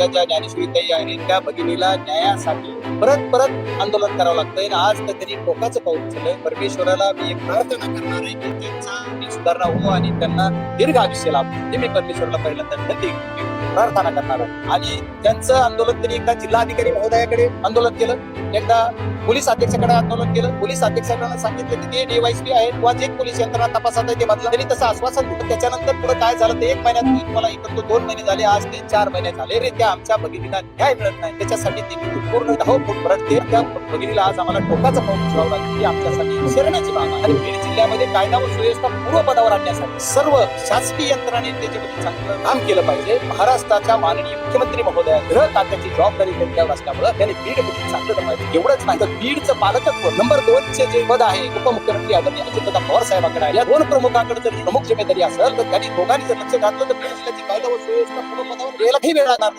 आमच्या ज्या ज्ञानेश्वरीताई आहेत त्या भगिनीला न्यायासाठी परत परत आंदोलन करावं लागतंय. आज तर त्यांनी टोकाचं पाऊल उचललंय. परमेश्वराला मी एक प्रार्थना करणार आहे की त्यांचा सुधारणा हो आणि त्यांना दीर्घ आयुष्य लाभ. हे मी परमेश्वरला पहिल्यांदा प्रार्थना करणार आहे आणि त्यांचं आंदोलन त्यांनी एकदा जिल्हाधिकारी महोदयाकडे आंदोलन केलं. एकदा पोलीस अध्यक्षाकडे आंदोलन केलं. पोलीस अध्यक्षांना सांगितलं की ते डीवायसपी आहे किंवा जे पोलीस यंत्रणा तपासात आहे ते बदला. त्यांनी तसं आश्वासन दिलं. त्याच्यानंतर पुढे काय झालं ते एक महिन्यात मी तुम्हाला एकत्र दोन महिने झाले. आज ते चार महिने झाले. रे त्या आमच्या भगिनीला न्याय मिळत नाही. त्याच्यासाठी ते पूर्ण धावपळ परत ते त्या भगिनीला आज आम्हाला टोकाचा पाऊल उचलावं लागेल. की आमच्यासाठी शरणाची बाब आणि जिल्ह्यामध्ये कायदा व सुव्यवस्था पूर्वपदावर आणण्यासाठी सर्व शासकीय यंत्रणांनी त्याच्यामध्ये चांगलं काम केलं पाहिजे. महाराष्ट्राच्या माननीय मुख्यमंत्री महोदया गृह खात्याची जबाबदारी त्यांच्यावर असल्यामुळे त्यांनी बीडमध्ये चांगलं पाहिजे एवढंच नाही तर बीडचं पालकत्व नंबर दोनचे जे पद आहे उपमुख्यमंत्री आदरणीय अजितदादा पवार साहेबांकडे या दोन प्रमुखांकडे जर प्रमुख जिम्मेदारी असेल तर त्यांनी दोघांनी जर लक्ष घातलं तर बीड जिल्ह्याची कायदा व सुव्यवस्था पूर्वपदावर यायलाही वेळ लागणार नाही.